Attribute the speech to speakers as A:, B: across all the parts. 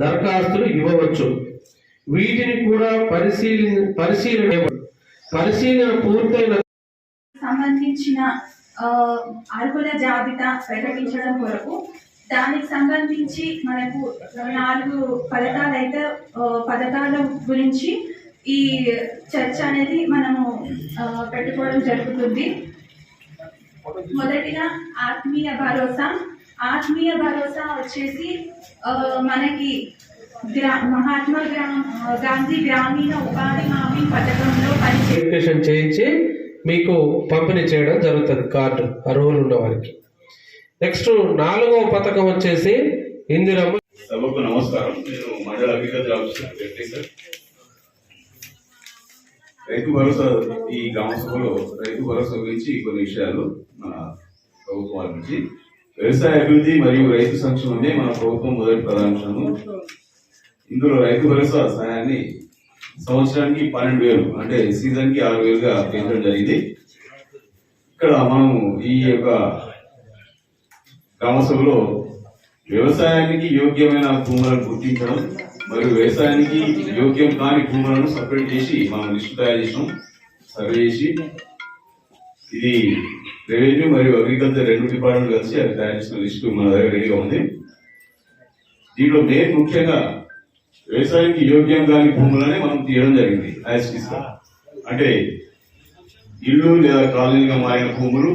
A: దరఖాస్తులు ఇవ్వవచ్చు. వీటిని కూడా పరిశీలి పరిశీలన పరిశీలన పూర్తయిన
B: సంబంధించిన అర్హుల జాబితా ప్రకటించడం కొరకు దానికి సంబంధించి మనకు నాలుగు పథకాలు అయితే పథకాల గురించి ఈ చర్చ అనేది మనము ఆ, పెట్టుకోవడం జరుగుతుంది. మొదటిగా ఆత్మీయ భరోసా ఆత్మీయ భరోసా వచ్చేసి మనకి గ్రా మహాత్మా గాంధీ గ్రామీణ ఉపాధి హామీ పథకంలో పనిచే
A: వెరిఫికేషన్ చేయించి మీకు పంపిణీ చేయడం జరుగుతుంది కార్డు అర్హులు ఉన్న వారికి. నెక్స్ట్ నాలుగవ పథకం వచ్చేసి ఇందిరమ్మ
C: సభకు నమస్కారం. నేను మండల agriculture officer Venkatesh sir. Rythu Bharosa ఈ గ్రామ సభలో రైతు భరోసా గురించి కొన్ని విషయాలు మన ప్రభుత్వం వారి నుంచి వ్యవసాయ అభివృద్ధి మరియు రైతు సంక్షేమమే మన ప్రభుత్వం మొదటి ప్రధానాంశము ఇందులో రైతు భరోసా సహాయాన్ని సంవత్సరానికి పన్నెండు వేలు అంటే సీజన్కి ఆరు వేలుగా పెంచడం జరిగింది. ఇక్కడ మనం ఈ యొక్క గ్రామసభలో వ్యవసాయానికి యోగ్యమైన భూములను గుర్తించడం మరియు వ్యవసాయానికి యోగ్యం కాని భూములను సపరేట్ చేసి మనం లిస్టు తయారు చేసినాం సర్వే చేసి ఇది రెవెన్యూ మరియు అగ్రికల్చర్ రెండు డిపార్ట్మెంట్ కలిసి అది తయారు చేసిన లిస్టు మన దగ్గర రెడీగా ఉంది. దీంట్లో మెయిన్ ముఖ్యంగా వ్యవసాయానికి యోగ్యం కాని భూములనే మనం తీయడం జరిగింది యాజ్ అంటే ఇల్లు లేదా కాలనీగా మారిన భూములు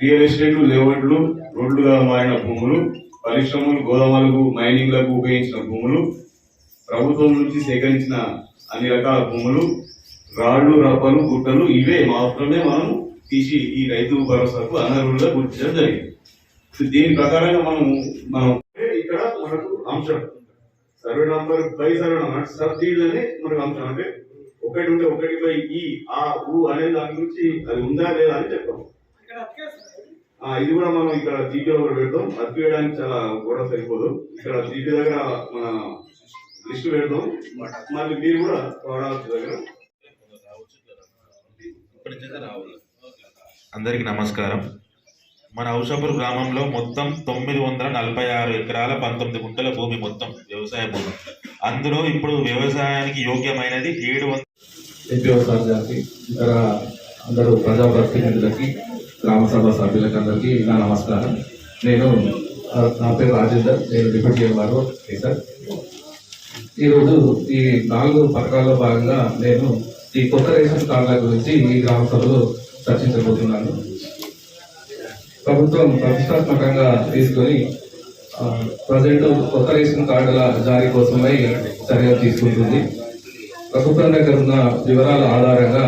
C: రియల్ ఎస్టేట్లు లేఅవుట్లు రోడ్లుగా మారిన భూములు పరిశ్రమలు గోదాములకు మైనింగ్లకు ఉపయోగించిన భూములు ప్రభుత్వం నుంచి సేకరించిన అన్ని రకాల భూములు రాళ్ళు రప్పలు గుట్టలు ఇవే మాత్రమే మనం తీసి ఈ రైతు భరోసాకు అనర్హులుగా గుర్తించడం జరిగింది. దీని ప్రకారంగా మనం మనం ఇక్కడ మనకు అంశం. Survey number by survey number sub deal అనే మనకు అంశం. అంటే ఒకటి ఉంటే ఒకటి బై ఈ ఆ ఊ అనే దాని గురించి అది ఉందా లేదా అని చెప్తాం ఆ, ఇది కూడా మనం ఇక్కడ జీపీలో కూడా పెడతాం. అది వేయడానికి చాలా కూడా సరిపోదు. ఇక్కడ జీపీ దగ్గర మన లిస్ట్ పెడతాం. మళ్ళీ మీరు కూడా వాడాల్సి దగ్గర
D: అందరికీ నమస్కారం. మన ఔషాపూర్ గ్రామంలో మొత్తం తొమ్మిది వందల నలభై ఆరు ఎకరాల పంతొమ్మిది గుంటల భూమి మొత్తం వ్యవసాయ భూమి. అందులో ఇప్పుడు వ్యవసాయానికి యోగ్యమైనది ఏడు వందల
E: ఎంపీఓ సార్ గారికి ఇతర అందరూ ప్రజాప్రతినిధులకి గ్రామ సభ సభ్యులకి అందరికీ నా నమస్కారం. నేను నా పేరు రాజేందర్ నేను డిప్యూటీ ఎంఆర్ఓ సార్? ఈరోజు ఈ నాలుగు పథకాల్లో భాగంగా నేను ఈ కొత్త రేషన్ కార్డుల గురించి ఈ గ్రామ సభలో చర్చించబోతున్నాను. ప్రభుత్వం ప్రతిష్టాత్మకంగా తీసుకొని ప్రజెంట్ కొత్త రేషన్ కార్డుల జారీ కోసమై చర్యలు తీసుకుంటుంది. ప్రభుత్వం దగ్గర ఉన్న వివరాల ఆధారంగా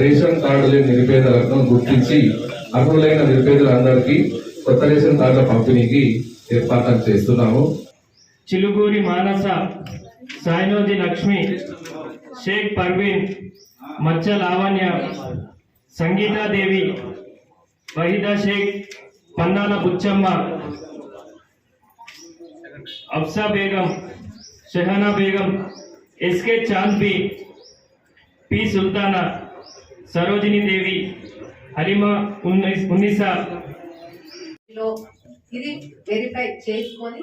E: రేషన్ కార్డు లేని నిరుపేదలను గుర్తించి అర్హులైన నిరుపేదలందరికీ కొత్త రేషన్ కార్డుల పంపిణీకి ఏర్పాట్లు చేస్తున్నాము.
F: చిలుగూరి మానస సాయినోజీ లక్ష్మి షేక్ పర్వీన్ మచ్చ లావణ్య సంగీతాదేవి వహీదా షేక్ పన్నాల బుచ్చమ్మ అఫ్సా బేగం షెహానా బేగం ఎస్కే చాంద్బి పి సుల్తానా సరోజిని దేవి హరిమా ఉన్నిసా.
G: ఇది వెరిఫై చేసుకొని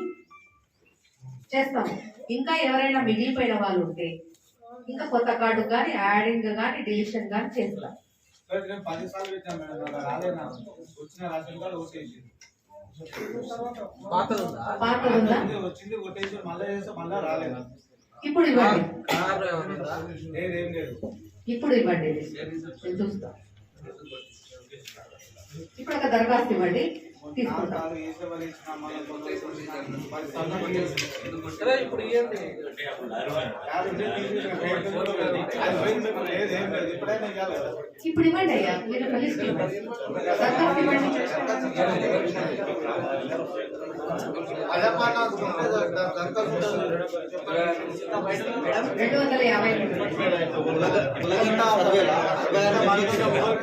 G: చేస్తాము ఇంకా ఎవరైనా మిగిలిపోయిన వాళ్ళు ఉంటే ఇంకా కొత్త కార్డు కానీ యాడింగ్ కానీ డిలీషన్ కానీ చేస్తాం.
H: చేస్తే
G: ఇప్పుడు ఇవ్వండి. ఇప్పుడు ఇవ్వండి. చూస్తా. ఇప్పుడు ఒక దరఖాస్తు ఇవ్వండి. తీసుకుంటాం
H: నాలుగు వేసే వాళ్ళు ఇచ్చిన మళ్ళీ కొందరు ఇచ్చిన పది సార్లు పెట్టేసి. ఇప్పుడు ఇవ్వండి. యాభై ఉంటే తీసేసిన పేమెంట్ కూడా లేదు. అది పోయింది మీకు లేదేం లేదు. ఇప్పుడైనా ఇవ్వాలి కదా.
G: ఇప్పుడు ఇవ్వండి అయ్యా మీరు ఒక లిస్ట్ ఇవ్వండి దరఖాస్తు ఇవ్వండి రెండు వందల యాభై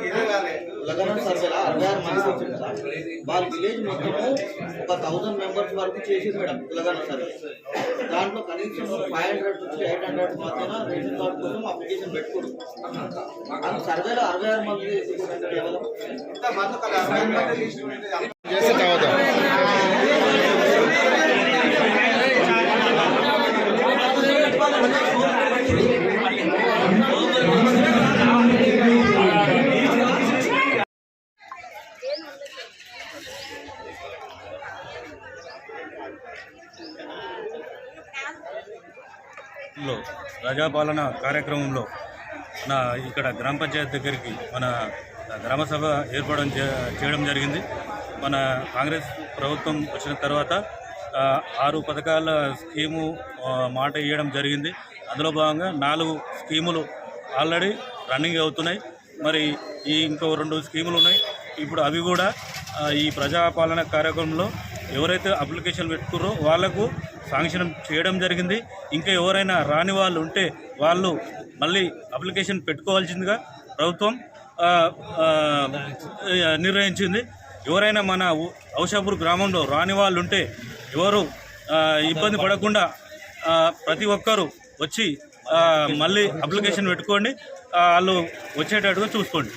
H: ఇదే కాలే.
I: లగన్ సర్వేలా అరవై ఆరు మంది వచ్చింది కదా వాళ్ళ విలేజ్ మొత్తము ఒక థౌసండ్ మెంబర్స్ వరకు చేసింది మేడం తెలంగాణ సర్వే దాంట్లో కనీసం ఫైవ్ హండ్రెడ్ నుంచి ఎయిట్ హండ్రెడ్ మధ్యన రేషన్ కార్డు కోసం అప్లికేషన్ పెట్టుకోడు అది సర్వేలో అరవై ఆరు మంది చేసిందంటే కేవలం
H: ఇంత మంది
J: ప్రజాపాలన కార్యక్రమంలో నా ఇక్కడ గ్రామ పంచాయతీ దగ్గరికి మన గ్రామ సభ ఏర్పడడం చేయడం జరిగింది. మన కాంగ్రెస్ ప్రభుత్వం వచ్చిన తర్వాత ఆరు పథకాల స్కీము మాట ఇవ్వడం జరిగింది. అందులో భాగంగా నాలుగు స్కీములు ఆల్రెడీ రన్నింగ్ అవుతున్నాయి. మరి ఈ ఇంకో రెండు స్కీములు ఉన్నాయి. ఇప్పుడు అవి కూడా ఈ ప్రజాపాలన కార్యక్రమంలో ఎవరైతే అప్లికేషన్ పెట్టుకున్నారో వాళ్ళకు శాంక్షన్ చేయడం జరిగింది. ఇంకా ఎవరైనా రాని వాళ్ళు ఉంటే వాళ్ళు మళ్ళీ అప్లికేషన్ పెట్టుకోవాల్సిందిగా ప్రభుత్వం నిర్ణయించింది. ఎవరైనా మన ఊ- ఔషాపూర్ గ్రామంలో రాని వాళ్ళు ఉంటే ఎవరు ఇబ్బంది పడకుండా ప్రతి ఒక్కరూ వచ్చి మళ్ళీ అప్లికేషన్ పెట్టుకోండి. వాళ్ళు వచ్చేటట్టుగా చూసుకోండి.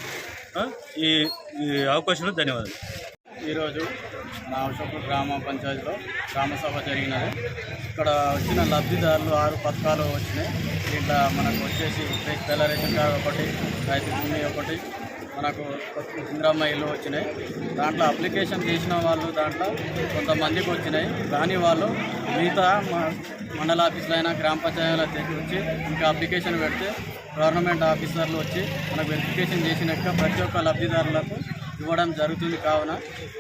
J: ఈ ఈ అవకాశంలో ధన్యవాదాలు.
K: ఈరోజు మా గ్రామ పంచాయతీలో గ్రామ సభ జరిగినది. ఇక్కడ వచ్చిన లబ్ధిదారులు ఆరు పథకాలు వచ్చినాయి. దీంట్లో మనకు వచ్చేసి తెల్ల రేషన్ కార్డు ఒకటి రైతు భూమి ఒకటి మనకు ఇందిరమ్మ ఇల్లు వచ్చినాయి. దాంట్లో అప్లికేషన్ చేసిన వాళ్ళు దాంట్లో కొంతమందికి వచ్చినాయి. కానీ వాళ్ళు మిగతా మ- మండల ఆఫీసులు అయినా గ్రామ పంచాయతీల తెచ్చి వచ్చి ఇంకా అప్లికేషన్ పెడితే గవర్నమెంట్ ఆఫీసర్లు వచ్చి మనకు వెరిఫికేషన్ చేసినాక ప్రతి ఒక్క లబ్ధిదారులకు ఇవ్వడం జరుగుతుంది కావున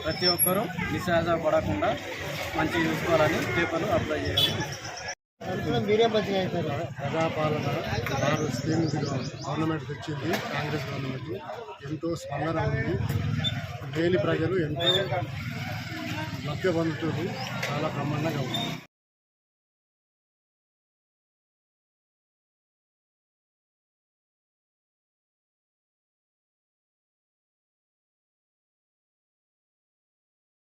K: ప్రతి ఒక్కరూ నిశ్చాసపడకుండా మంచిగా చూసుకోవాలని పేపర్లు అప్లై చేయాలి.
L: ప్రజాపాలన ఆరు స్కీమ్స్ గవర్నమెంట్ తెచ్చింది కాంగ్రెస్ గవర్నమెంట్. ఎంతో స్పందన ఉంది. డైలీ ప్రజలు ఎంతో లబ్ధి పొందుతుంది చాలా బ్రహ్మాండంగా ఉంది.